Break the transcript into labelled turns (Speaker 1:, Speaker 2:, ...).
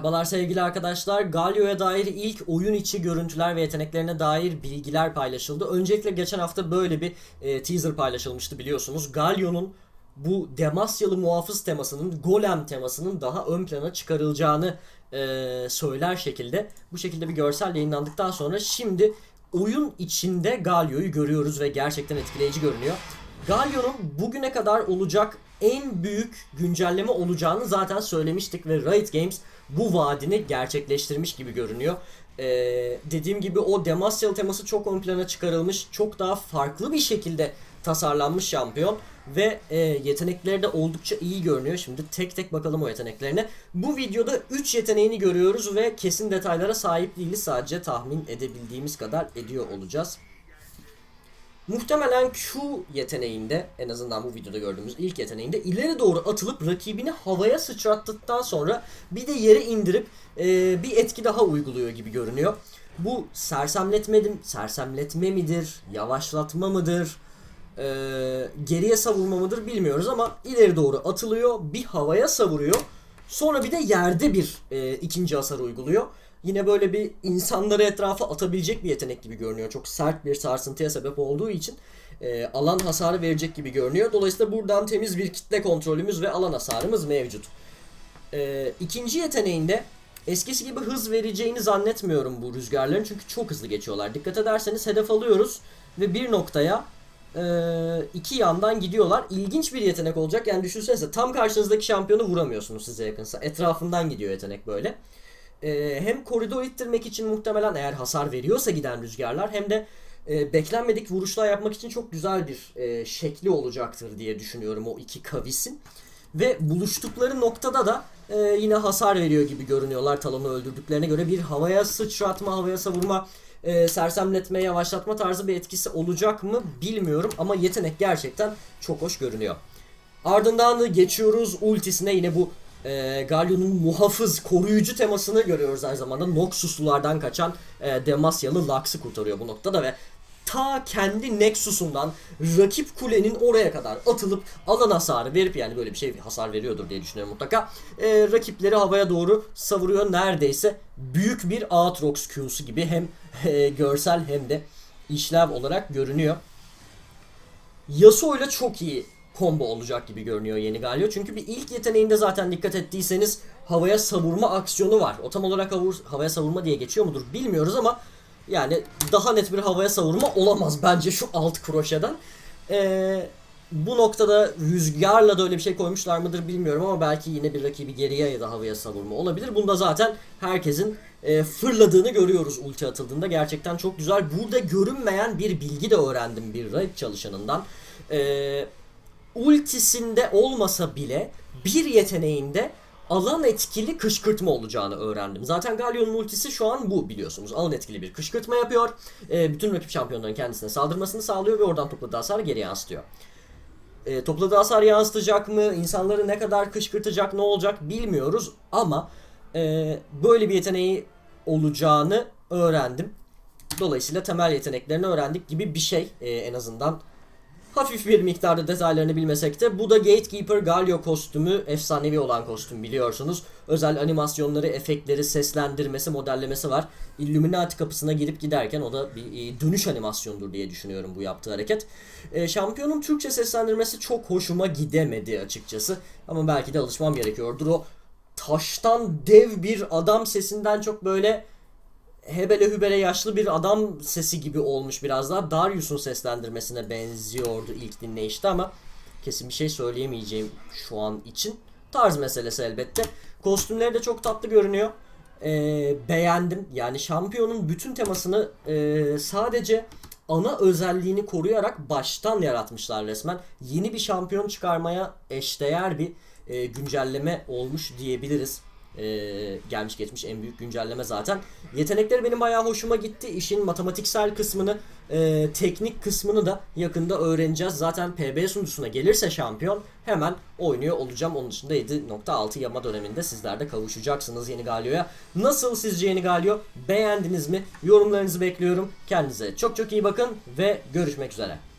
Speaker 1: Merhabalar sevgili arkadaşlar. Galio'ya dair ilk oyun içi görüntüler ve yeteneklerine dair bilgiler paylaşıldı. Öncelikle geçen hafta böyle bir e, teaser paylaşılmıştı biliyorsunuz. Galio'nun bu Demasyalı muhafız temasının, Golem temasının daha ön plana çıkarılacağını e, söyler şekilde bu şekilde bir görsel yayınlandıktan sonra şimdi oyun içinde Galio'yu görüyoruz ve gerçekten etkileyici görünüyor. Galio'nun bugüne kadar olacak en büyük güncelleme olacağını zaten söylemiştik ve Riot Games bu vaadini gerçekleştirmiş gibi görünüyor. Ee, dediğim gibi o Demasyalı teması çok ön plana çıkarılmış, çok daha farklı bir şekilde tasarlanmış şampiyon ve e, yetenekleri de oldukça iyi görünüyor. Şimdi tek tek bakalım o yeteneklerine. Bu videoda 3 yeteneğini görüyoruz ve kesin detaylara sahip değiliz. Sadece tahmin edebildiğimiz kadar ediyor olacağız. Muhtemelen Q yeteneğinde en azından bu videoda gördüğümüz ilk yeteneğinde ileri doğru atılıp rakibini havaya sıçrattıktan sonra bir de yere indirip e, bir etki daha uyguluyor gibi görünüyor. Bu sersemletme, sersemletme midir, yavaşlatma mıdır, e, geriye savurma mıdır bilmiyoruz ama ileri doğru atılıyor, bir havaya savuruyor. Sonra bir de yerde bir e, ikinci hasar uyguluyor. Yine böyle bir insanları etrafa atabilecek bir yetenek gibi görünüyor. Çok sert bir sarsıntıya sebep olduğu için e, alan hasarı verecek gibi görünüyor. Dolayısıyla buradan temiz bir kitle kontrolümüz ve alan hasarımız mevcut. E, ikinci yeteneğinde eskisi gibi hız vereceğini zannetmiyorum bu rüzgarların. Çünkü çok hızlı geçiyorlar. Dikkat ederseniz hedef alıyoruz ve bir noktaya e, iki yandan gidiyorlar. İlginç bir yetenek olacak. Yani düşünsenize tam karşınızdaki şampiyonu vuramıyorsunuz size yakınsa. Etrafından gidiyor yetenek böyle e, hem koridor ittirmek için muhtemelen eğer hasar veriyorsa giden rüzgarlar hem de e, beklenmedik vuruşlar yapmak için çok güzel bir e, şekli olacaktır diye düşünüyorum o iki kavisin. Ve buluştukları noktada da e, yine hasar veriyor gibi görünüyorlar Talon'u öldürdüklerine göre. Bir havaya sıçratma, havaya savurma, e, sersemletme, yavaşlatma tarzı bir etkisi olacak mı bilmiyorum. Ama yetenek gerçekten çok hoş görünüyor. Ardından da geçiyoruz ultisine yine bu e, Galio'nun muhafız, koruyucu temasını görüyoruz aynı zamanda. Noxus'lulardan kaçan e, Demasyalı Lux'ı kurtarıyor bu noktada ve ta kendi Nexus'undan rakip kulenin oraya kadar atılıp alan hasarı verip yani böyle bir şey hasar veriyordur diye düşünüyorum mutlaka. E, rakipleri havaya doğru savuruyor neredeyse büyük bir Aatrox Q'su gibi hem e, görsel hem de işlev olarak görünüyor. Yasuo ile çok iyi combo olacak gibi görünüyor yeni Galio. Çünkü bir ilk yeteneğinde zaten dikkat ettiyseniz havaya savurma aksiyonu var. O tam olarak havur, havaya savurma diye geçiyor mudur bilmiyoruz ama yani daha net bir havaya savurma olamaz bence şu alt kroşeden. Ee, bu noktada rüzgarla da öyle bir şey koymuşlar mıdır bilmiyorum ama belki yine bir rakibi geriye ya da havaya savurma olabilir. Bunda zaten herkesin e, fırladığını görüyoruz ulti atıldığında. Gerçekten çok güzel. Burada görünmeyen bir bilgi de öğrendim bir raid çalışanından. Eee ultisinde olmasa bile bir yeteneğinde alan etkili kışkırtma olacağını öğrendim. Zaten Galio'nun ultisi şu an bu biliyorsunuz. Alan etkili bir kışkırtma yapıyor. E, bütün rakip şampiyonların kendisine saldırmasını sağlıyor ve oradan topladığı hasarı geri yansıtıyor. E, topladığı hasar yansıtacak mı? İnsanları ne kadar kışkırtacak, ne olacak bilmiyoruz. Ama e, böyle bir yeteneği olacağını öğrendim. Dolayısıyla temel yeteneklerini öğrendik gibi bir şey e, en azından Hafif bir miktarda detaylarını bilmesek de bu da Gatekeeper Galio kostümü efsanevi olan kostüm biliyorsunuz. Özel animasyonları, efektleri, seslendirmesi, modellemesi var. Illuminati kapısına girip giderken o da bir e, dönüş animasyondur diye düşünüyorum bu yaptığı hareket. E, şampiyonun Türkçe seslendirmesi çok hoşuma gidemedi açıkçası. Ama belki de alışmam gerekiyordur. O taştan dev bir adam sesinden çok böyle hebele hübele yaşlı bir adam sesi gibi olmuş biraz daha. Darius'un seslendirmesine benziyordu ilk dinleyişte ama kesin bir şey söyleyemeyeceğim şu an için. Tarz meselesi elbette. Kostümleri de çok tatlı görünüyor. Ee, beğendim. Yani şampiyonun bütün temasını e, sadece ana özelliğini koruyarak baştan yaratmışlar resmen. Yeni bir şampiyon çıkarmaya eşdeğer bir e, güncelleme olmuş diyebiliriz. Ee, gelmiş geçmiş en büyük güncelleme zaten. Yetenekleri benim bayağı hoşuma gitti. İşin matematiksel kısmını, e, teknik kısmını da yakında öğreneceğiz. Zaten PB sunucusuna gelirse şampiyon hemen oynuyor olacağım. Onun dışında 7.6 yama döneminde sizler de kavuşacaksınız yeni Galio'ya. Nasıl sizce yeni Galio? Beğendiniz mi? Yorumlarınızı bekliyorum. Kendinize çok çok iyi bakın ve görüşmek üzere.